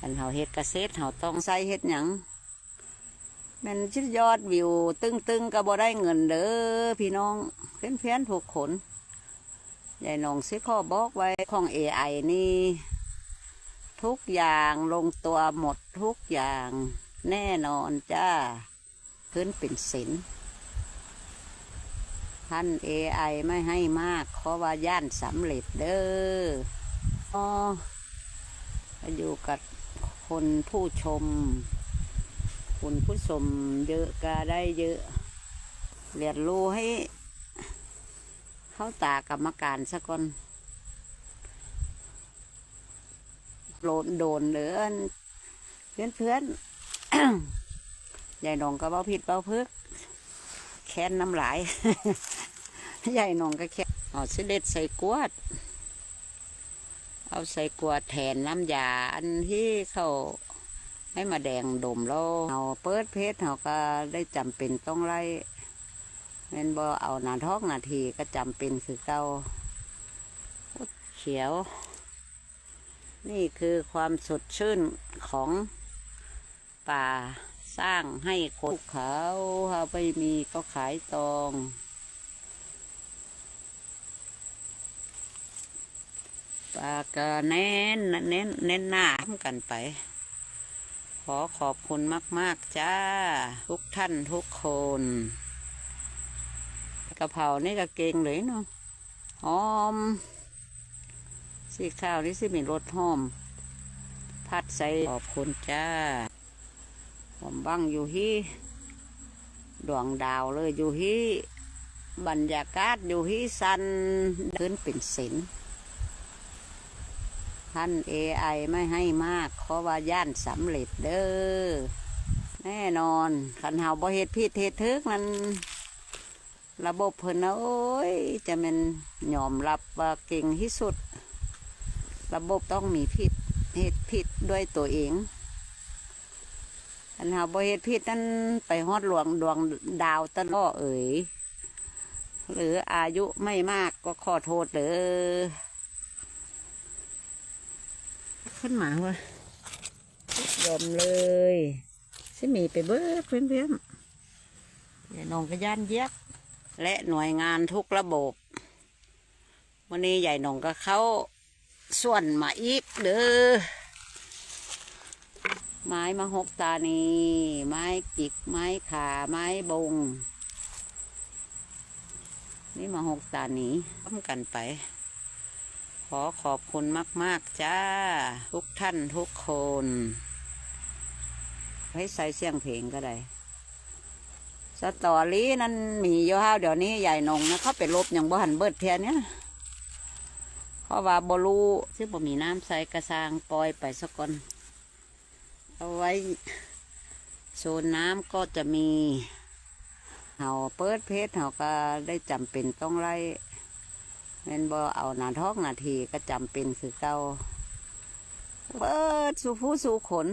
อันเฮาเฮ็ดเกษตรเฮาต้องใส่เฮ็ดหยังแมันชิดยอดวิว ตึงๆก็บ่ได้เงินเด้อพี่น้องเพื่อนๆทุกคนยายน้องสิข้อบอกไว้ของ AI นี่ ทุกอย่างลงตัวหมดทุกอย่างแน่นอนจ้าขึ้นเป็นศิลท่าน AI ไม่ให้มากเพราะว่าย่านสำเร็จเด้อออยู่กับ คนผู้ชมคุณผู้ชมเยอะก็ได้เยอะ เรียนรู้ให้ เข้าตากรรมการสักคนโดนโดนเหลือเพื่อนเพื่อนๆยายหนองก็เบาผิดเบาพึก แค้นน้ำลายยายหนองก็แค้นเอาสิเด็ดใส่กวด เอาใส่กวดแทนน้ำยาอันที่เขาให้มาแดงดมแล้วเอาเปิดเพชรเขาก็ได้จำเป็นต้องไล่แม่นบ่เอานาทอกนาทีก็จำเป็นคือเก่าเขียว นี่คือความสดชื่นของป่าสร้างให้คนเขาถ้าไม่มีก็ขายตอง ปาก็แน่นเน้นเน้นหน้าทำกันไป ขอขอบคุณมาก ๆ จ้า ทุกท่านทุกคนกะเพรานี่ก็เก่งเลยเนาะหอม สีข้าวนี่สิมีรสหอม พัดใส่ขอบคุณจ้า ผมบังอยู่ที่ดวงดาวเลยอยู่ที่บรรยากาศอยู่ที่สันขึ้นเป็นศิล ท่าน AI ไอไม่ให้มากเพราะว่าย่านสำเร็จเด้อแน่นอนขันเฮาบ่เฮ็ดผิดเฮ็ดทึกมัน ระบบเพิ่นนะโอ้ย จะเป็นยอมรับว่าเก่งที่สุด ระบบต้องมีผิดเฮ็ดผิดด้วยตัวเองขันเฮาบ่เฮ็ดผิดนั้นไปฮอดหลวงดวงดาวตลอเอ๋ยหรืออายุไม่มากก็ขอโทษเด้อ ขึ้นมาวะยอมเลยสิมีไปเบิดเพื่อนเพื่อนๆยายนองก็ย่านเย็บและหน่วยงานทุกระบบวันนี้ใหญ่หนองก็เขาส่วนมาอีกเด้อไม้มาหกตานีไม้จิก ไม้ขาไม้บง นี่มาหกตานีทำกันไป ขอขอบคุณมาก ๆ จ้า ทุกท่านทุกคน ให้ใส่เสียงเพลงก็ได้ สตอรี่นั้นมีอยู่ห้าเดี๋ยวนี้ใหญ่นงนะเขาไปลบอย่างบ่หันเบิดเทียนเนี้ยเพราะว่าบรูซึ่งบ่มีน้ำใส่กระซางปล่อยไปสักก่อนเอาไว้โซนน้ำก็จะมีเห่าเปิดเพชรเห่าก็ได้จำเป็นต้องไล่ แม่นบ่เอานาทอกนาทีก็จำเป็นคือเก่าเปิดสู่ผู้สู่ขน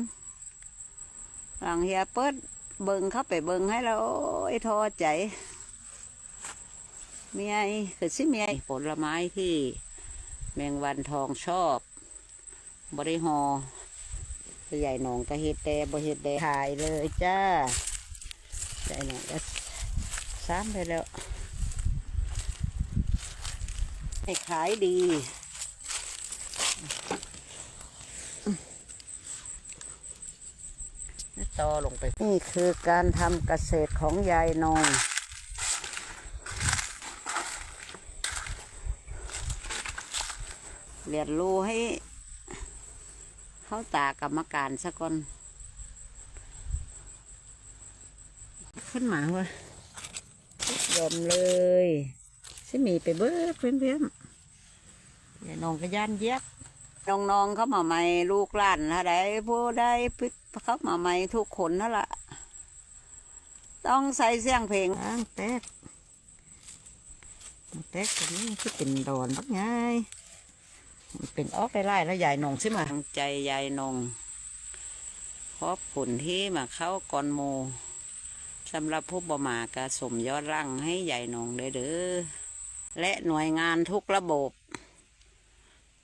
หลังเฮียเปิดเบิงเข้าไปเบิงให้แล้วโอ้ยท้อใจเมียคือสิเมียผลไม้ที่แมงวันทองชอบ บริหอใหญ่หนองก็เฮ็ดแต่บ่เฮ็ดแต่ขายเลยจ้าใหญ่หนองก็ซ้ำไปแล้ว ให้ขายดี ต่อลงไป นี่คือการทำเกษตรของยายนงเรียนรู้ให้ เข้าตากรรมการสักคนขึ้นมาเวะยอมเลย สิมีไปเบิดเพื่อนเพื่อนๆอย่าน้องก็ย่านเย็บน้องๆเขามาใหม่ลูกหลานอะไรผู้ได้พิเขามาใหม่ทุกคนนั่นแหละต้องใส่เสียงเพลงอ้างแตกแตกตรงนี้คือเป็นดอนบักไงมันเป็นออกไล่ๆแล้วยายนงสิมาทางใจยายนงขอบคุณที่มาเข้าก่อนโมสำหรับผู้บ่มากระสมยอดร่างให้ใหญ่หนองเด้อเด้อ และหน่วยงานทุกระบบ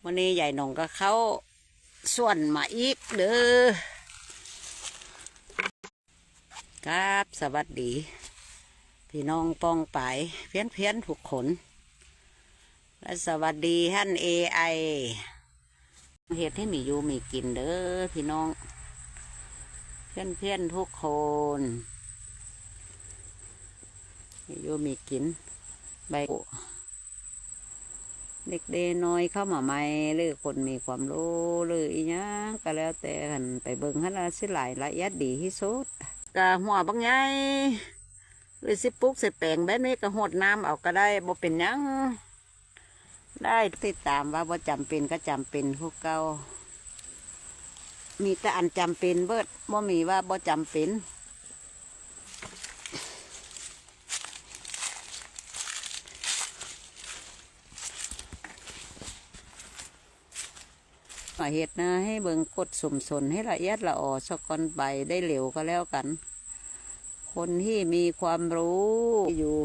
วันนี้ใหญ่หนองก็เขาส่วนมาอีกเด้อครับสวัสดี พี่น้องปองไปายเพี้ยนเพี้ยนทุกคนและสวัสดีท่านเอไอเหตุให้มีอยู่มีกินเด้อพี่น้อง เพี้ยนเพี้ยนทุกคนมีอยู่มีกินใบ เด็กเดน้อยเข้ามาใหม่หรือคนมีความรู้หรืออีหยังก็แล้วแต่หันไปเบิ่งหันละสิหลายละเอียดดีที่สุดกะหัวบางไงหรือสิปุกสิแปลงแบบนี้ก็หดน้ำเอาก็ได้บ่เป็นยังได้ติดตามว่าบ่จำเป็นก็จำเป็นพวกเก่ามีแต่อันจำเป็นเบิดบ่มีว่าบ่จำเป็น มาเห็ดนะให้เบิ่งกดสมสนให้ละเอียดละออสกอนใบได้เหลวก็แล้วกัน คนที่มีความรู้อยู่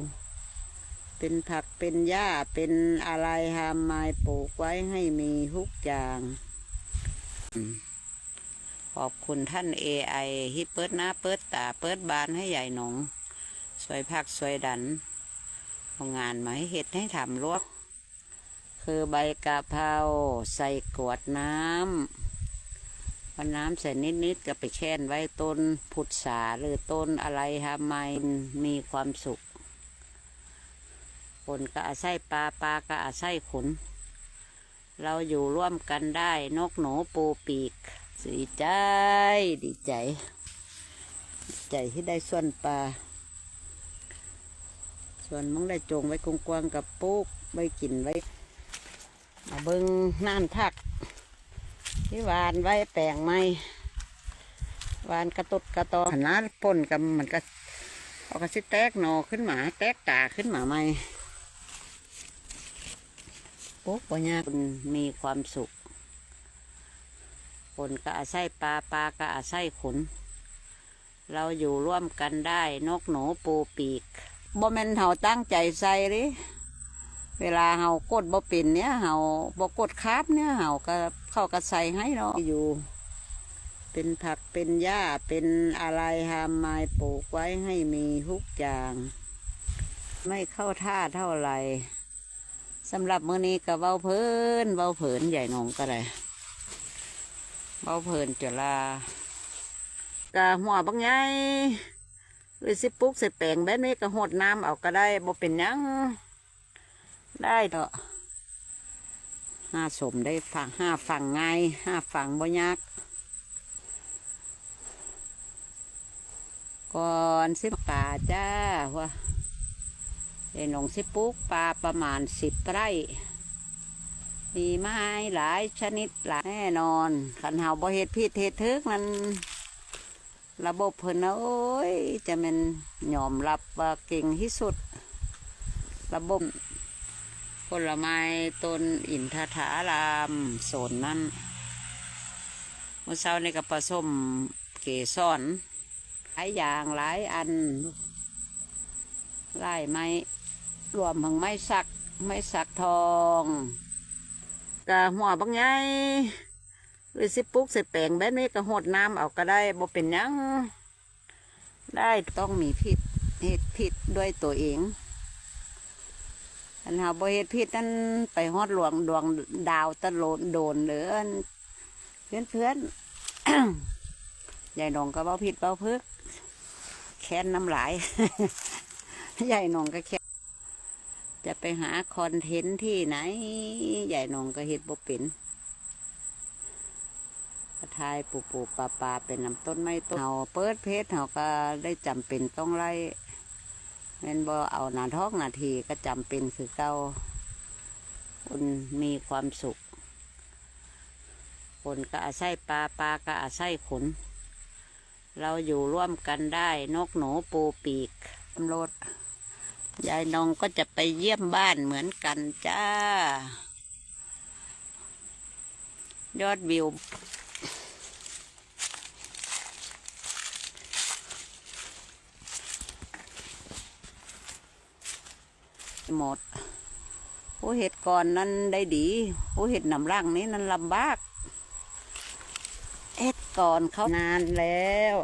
เป็นผักเป็นหญ้าเป็นอะไรทำไม้ปลูกไว้ให้มีทุกอย่าง ขอบคุณท่าน AI ที่เปิดหน้าเปิดตาเปิดบานให้ใหญ่หนองสวยพักสวยดันเอางานมาให้เห็ดให้ทำลวก คือใบกะเพราใส่กวดน้ำพอน้ำใส่นิดๆก็ไปแช่นไว้ต้นพุทราหรือต้นอะไรทำไม่มีความสุขคนก็อาศัยปลาปลาก็อาศัยขน เราอยู่ร่วมกันได้นกหนูปูปีกดีใจดีใจ ใจที่ได้ส่วนปลาส่วนมึงได้จงไว้กว้างๆกับปุ๊กไว้กินไว้ เบิ้งน้ำทัก ที่หวานไว้แปลงไม้หวานกระตุดกระตอหนน้าป่นกับมันก็เอากระสิแตกหนอขึ้นมา แตกตาขึ้นมาใหม่ปุ๊บปัญญากคนมีความสุขคนก็อาศัยปลาปลาก็อาศัยขน เราอยู่ร่วมกันได้นกหนูปูปีกบ่แมนเฮาตั้งใจใส่หริ เวลาเฮากดบ่เป็นเนี่ยเฮาบ่กดคาบเนี่ยเฮาก็เข้าก็ใส่ให้เนาะอยู่ เป็นผักเป็นหญ้าเป็นอะไรทำไม้ปลูกไว้ให้มีทุกอย่าง ไม่เข้าท่าเท่าไหร่สำหรับมื้อนี้ก็เว้าเพิ่นเว้าเผินใหญ่นองก็ได้เว้าเผินจะลากะหัวบางไงหรือสิปลุกใส่แปลงแบบนี้ก็หดน้ำเอาก็ได้บ่เป็นยัง ได้เถอะห้าสมได้ฝั่งห้าฝั่งไงห้าฝั่งบ่ยากก่อนสิป่าจ้าว่าเอ็นลงสิปลูกปลาประมาณสิบไร่ มีไม้หลายชนิดหลายแน่นอนขันเฮาบ่เฮ็ดพิษเฮ็ดทึกมันระบบเพิ่นนะโอ้ย จะเป็นยอมรับว่าเก่งที่สุด ระบบ ผลไม้ต้นอินทธารามโซนนั้นเมื่อเช้านี่ก็ผสมเกสรหลายอย่างหลายอันไล่ไม้รวมทั้งไม้สักไม้สักทองกะหัวบางไงหรือสิปลุกสิแปลงแบบนี้ก็หดน้ำเอาก็ได้บ่เป็นยังได้ต้องมีพิษเหตุพิษด้วยตัวเอง อันหาบเฮ็ดพิษนั่นไปฮอดหลวงดวงดาวตะโลนโดนเหลือเพื่อนเพื่อนใหญ่หนองก็เบ้าพิษเบ้าพึก แค้นน้ำลายใหญ่หนองก็แค้นจะไปหาคอนเทนต์ที่ไหน ใหญ่หนองก็เฮ็ดบ่เป็นกระทายปูปูปลาปลาเป็นลำต้นไม้ต้นเฮาเปิดเพจเฮาก็ได้จำเป็นต้องไล่ แม่นบ่เอานาท้องนาทีก็จำเป็นคือเก่าคนมีความสุขคนก็อาศัยปลาปลาก็อาศัยขน เราอยู่ร่วมกันได้นกหนูปูปีกตำรวจยายนองก็จะไปเยี่ยมบ้านเหมือนกันจ้า ยอดวิว หมดผู้เห็ดก่อนนั้นได้ดีผู้เห็ดหนำร่างนี้นั้นลำบากเห็ดก่อนเขานานแล้ว